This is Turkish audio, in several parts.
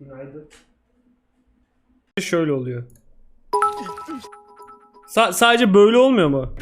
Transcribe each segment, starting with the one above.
Günaydın. Şöyle oluyor. Sa- sadece böyle olmuyor mu?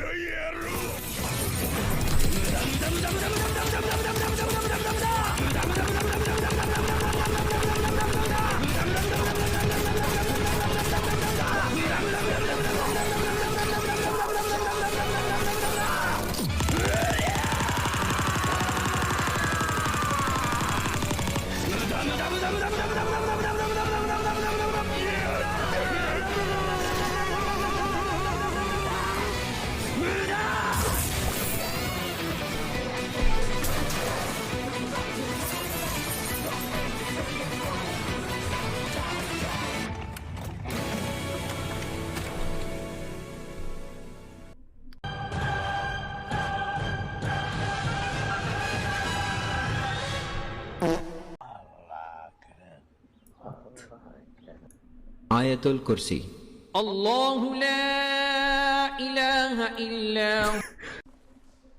Ayetul Kursi. Allahu la ilahe illa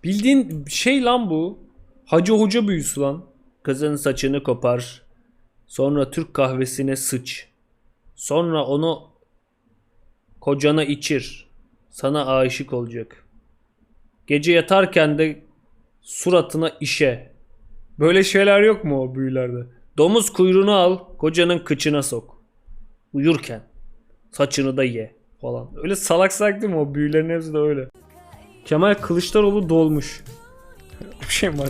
Bildiğin şey lan bu. Hacı hoca büyüsü lan. Kızın saçını kopar. Sonra Türk kahvesine sıç. Sonra onu kocana içir. Sana aşık olacak. Gece yatarken de suratına işe. Böyle şeyler yok mu o büyülerde? Domuz kuyruğunu al, kocanın kıçına sok. Uyurken. Saçını da ye falan. Öyle salak salak değil mi o büyülerin hepsi de öyle. Kemal Kılıçdaroğlu dolmuş. Bir şey var?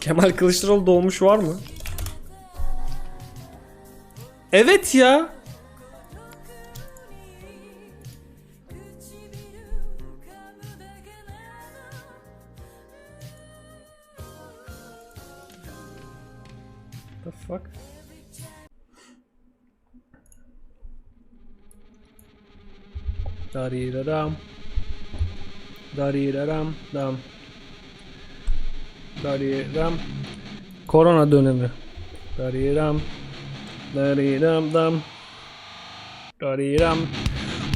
Kemal Kılıçdaroğlu dolmuş var mı? Evet ya. The fuck? Dariraram. Dariraram. Dam. Dariram. Korona dönemi. Dariram. Dariram dam. Dariram.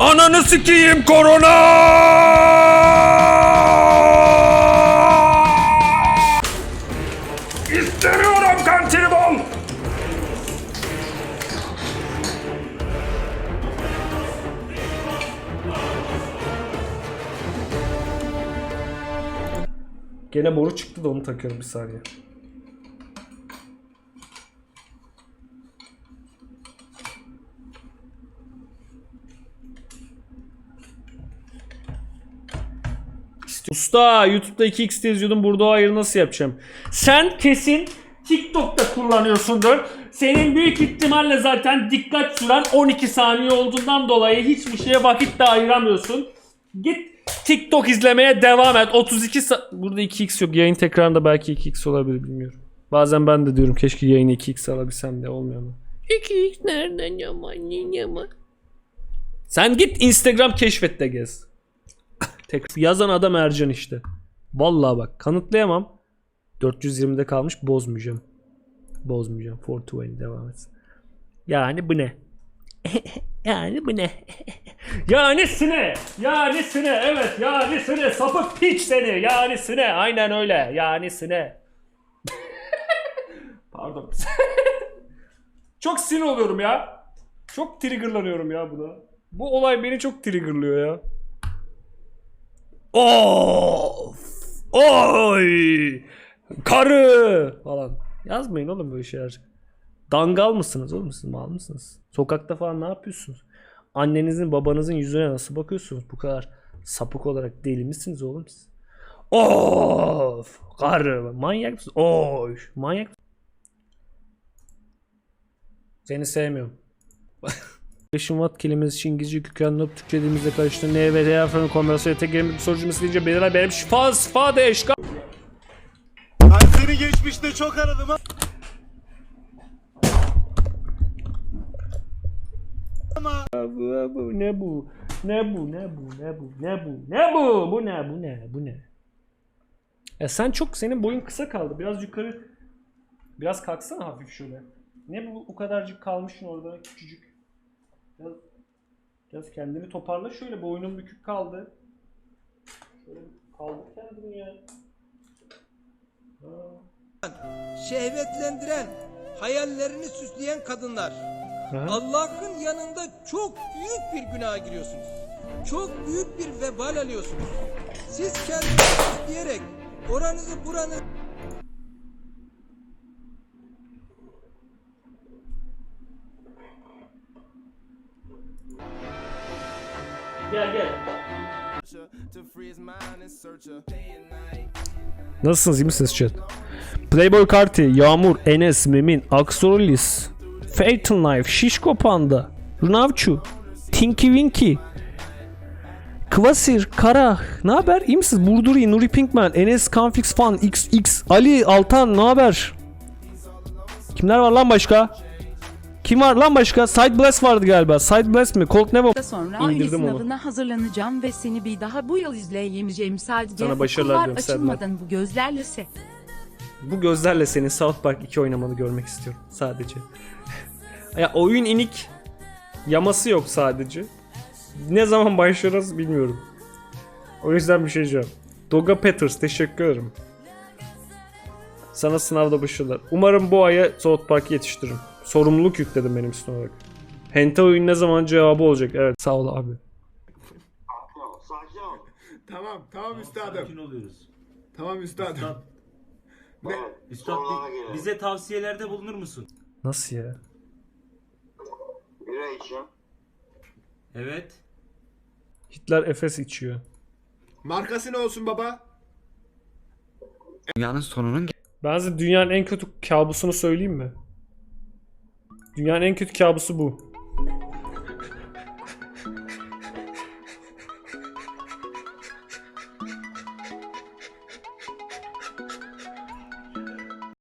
Ananı sikeyim korona! Gene boru çıktı da onu takıyorum bir saniye. Usta YouTube'da 2x yazıyordum burada o ayarı nasıl yapacağım? Sen kesin TikTok'ta kullanıyorsundur. Senin büyük ihtimalle zaten dikkat süren 12 saniye olduğundan dolayı hiçbir şeye vakit de ayıramıyorsun. Git TikTok izlemeye devam et. 32 sa- Burada 2x yok. Yayın tekrarında belki 2x olabilir bilmiyorum. Bazen ben de diyorum keşke yayını 2x alabilsem de olmuyor mu? 2x nereden yaman yaman? Sen git Instagram keşfette gez. Tek yazan adam Ercan işte. Vallahi bak kanıtlayamam. 420'de kalmış bozmayacağım. Bozmayacağım. 420 devam etsin. Yani bu ne? yani bu ne? yani sine. Yani sine. Evet yani sine. Sapık piç seni. Yani sine. Aynen öyle. Yani sine. Pardon. çok sinir oluyorum ya. Çok triggerlanıyorum ya buna. Bu olay beni çok triggerlıyor ya. Of! Oy! Karı! Falan. Yazmayın oğlum böyle şeyler. Dangal mısınız oğlum siz mal mısınız? Sokakta falan ne yapıyorsunuz? Annenizin babanızın yüzüne nasıl bakıyorsunuz? Bu kadar sapık olarak deli misiniz oğlum siz? Of! Karı! Manyak mısın? Oy! Manyak Seni sevmiyorum. 5 watt kelimesi için İngilizce kökenli olup Türkçe dilimizde karıştı. Ne ve diğer falan konversiyonu tek kelime soru cümlesi deyince belirler benim şifa sıfa de eşka. Ben seni geçmişte çok aradım ha. Bu, bu, ne bu? Ne bu? Ne bu? Ne bu? Ne bu? Ne bu? Bu ne? Bu ne? Bu ne? Ya sen çok senin boyun kısa kaldı. Biraz yukarı biraz kalksana hafif şöyle. Ne bu o kadarcık kalmışsın orada küçücük. Biraz, biraz kendini toparla şöyle boynun bükük kaldı. Şöyle kaldır kendini ya. Ha. şehvetlendiren, hayallerini süsleyen kadınlar. Allah'ın yanında çok büyük bir günaha giriyorsunuz. Çok büyük bir vebal alıyorsunuz. Siz kendinizi süsleyerek oranızı buranızı Gel gel. Nasılsınız iyi misiniz chat? Playboy Karti, Yağmur, Enes, Memin, Axorolis, Phaeton Knife, Şişko Panda, Runavçu, Tinky Winky, Kvasir, Kara, ne haber? İyi misiniz? Burduri, Nuri Pinkman, Enes, Canfix Fan, XX, Ali, Altan, ne haber? Kimler var lan başka? Kim var lan başka? Side Blast vardı galiba. Side Blast mi? Colt Nevo. hafta sonra aynı İndirdim onu. sınavına hazırlanacağım ve seni bir daha bu yıl izleyemeyeceğim sadece Sana başarılar okullar diliyorum açılmadan bu gözlerle se. Bu gözlerle senin South Park 2 oynamanı görmek istiyorum sadece. ya oyun inik yaması yok sadece. Ne zaman başlarız bilmiyorum. O yüzden bir şey diyeceğim. Doga Peters teşekkür ederim. Sana sınavda başarılar. Umarım bu aya South Park'ı yetiştiririm. Sorumluluk yükledim benim üstüne olarak. Hentai oyun ne zaman cevabı olacak? Evet sağ ol abi. Tamam, tamam üstadım. Sakin oluyoruz. Tamam üstadım. Ne? Üstad bi- bize tavsiyelerde bulunur musun? Nasıl ya? Bira içiyorum. Evet. Hitler Efes içiyor. Markası ne olsun baba? Dünyanın sonunun Ben size dünyanın en kötü kabusunu söyleyeyim mi? Dünyanın en kötü kabusu bu.